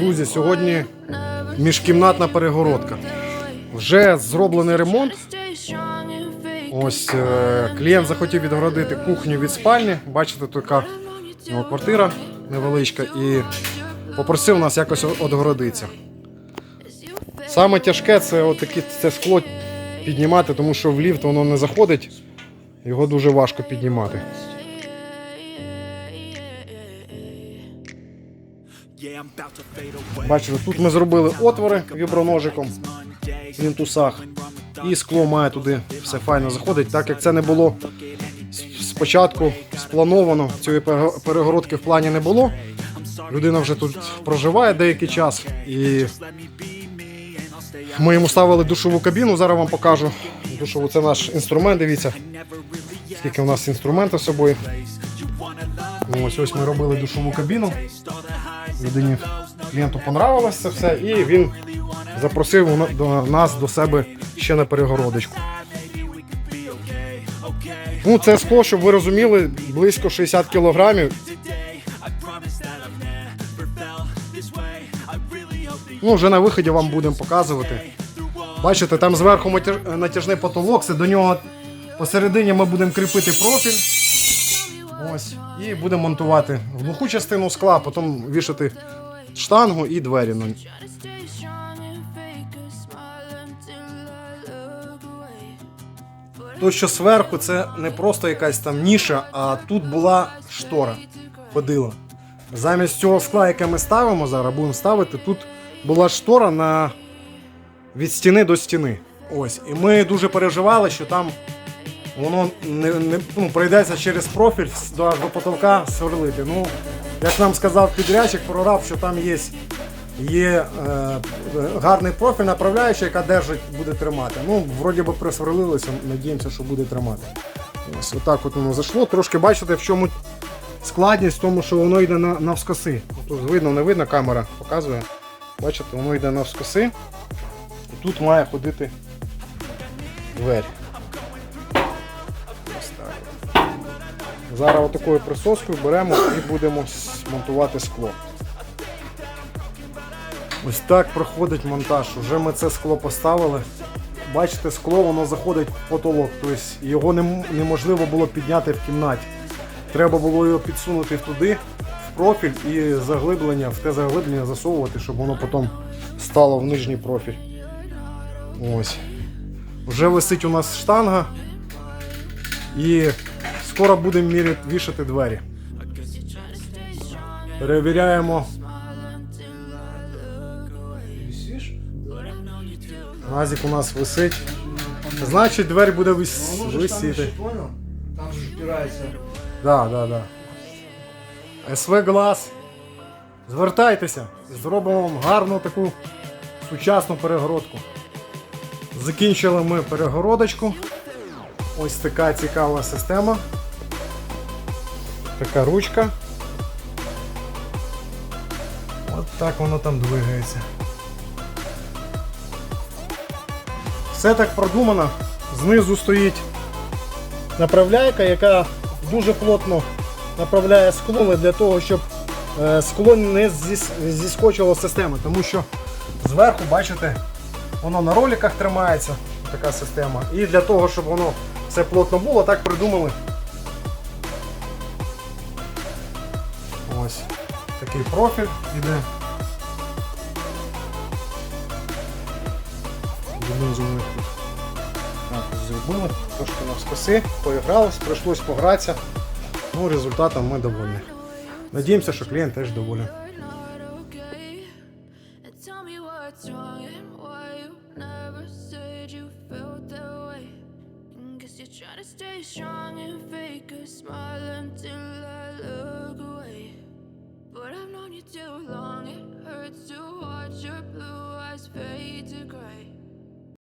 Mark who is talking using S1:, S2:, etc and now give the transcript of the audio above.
S1: Друзі, сьогодні міжкімнатна перегородка. Вже зроблений ремонт. Ось е, клієнт захотів відгородити кухню від спальні. Бачите, така квартира невеличка, і попросив нас якось відгородитися. Саме тяжке це отакі, це скло піднімати, тому що в ліфт воно не заходить. Його дуже важко піднімати. Бачите, тут ми зробили отвори віброножиком в плінтусах. І скло має туди все файно заходить, так як це не було спочатку сплановано, цієї перегородки в плані не було. Людина вже тут проживає деякий час, і ми йому ставили душову кабіну. Зараз вам покажу. Душову це наш інструмент. Дивіться, скільки у нас інструментів з собою. Ось ось ми робили душову кабіну. Людині клієнту понравилось це все, і він запросив до нас до себе ще на перегородочку. Ну, це скло, щоб ви розуміли, близько 60 кілограмів. Ну, вже на виході вам будемо показувати. Бачите, там зверху натяжний потолок, це до нього посередині ми будемо кріпити профіль. Ось. І будемо монтувати глуху частину скла, потім вішати штангу і двері. на-. То, що зверху, це не просто якась там ніша, а тут була штора. Ходила. Замість цього скла, яке ми ставимо зараз, будемо ставити, тут була штора на... від стіни до стіни. Ось. І ми дуже переживали, що там воно не, не ну, пройдеться через профіль до, до потолка сверлити. Ну, як нам сказав підрядчик, прораб, що там є, є е, гарний профіль, направляючий, яка держить, буде тримати. Ну, вроді би присверлилося, надіємося, що буде тримати. Ось отак от воно зайшло. Трошки бачите, в чому складність в тому, що воно йде на, навскоси. Тут видно, не видно, камера показує. Бачите, воно йде навскоси. І тут має ходити двері. Ось. Зараз отакою присоскою беремо і будемо монтувати скло. Ось так проходить монтаж. Уже ми це скло поставили. Бачите, скло воно заходить в потолок, тобто його неможливо було підняти в кімнаті. Треба було його підсунути туди, в профіль і заглиблення, в те заглиблення засовувати, щоб воно потім стало в нижній профіль. Ось. Вже висить у нас штанга. І скоро будемо міряти, вішати двері. Перевіряємо. Назік у нас висить. Значить, двері буде вис... висіти.
S2: Там же впирається.
S1: Да, да, да. СВ Глаз. Звертайтеся, зробимо вам гарну таку сучасну перегородку. Закінчили ми перегородочку. Ось така цікава система. Така ручка. От так воно там двигається. Все так продумано. Знизу стоїть направляйка, яка дуже плотно направляє скло для того, щоб е, скло не зіс- зіскочило з системи. Тому що зверху, бачите, воно на роликах тримається, така система. І для того, щоб воно все плотно було, так придумали. Ось такий профіль іде. Донизу ми тут так, зробили, трошки навскоси, поігралось, прийшлось погратися. Ну, результатом ми довольні. Надіємося, що клієнт теж доволен.
S3: What's wrong and why you never said you felt that way. And guess you're trying to stay strong and fake a smile until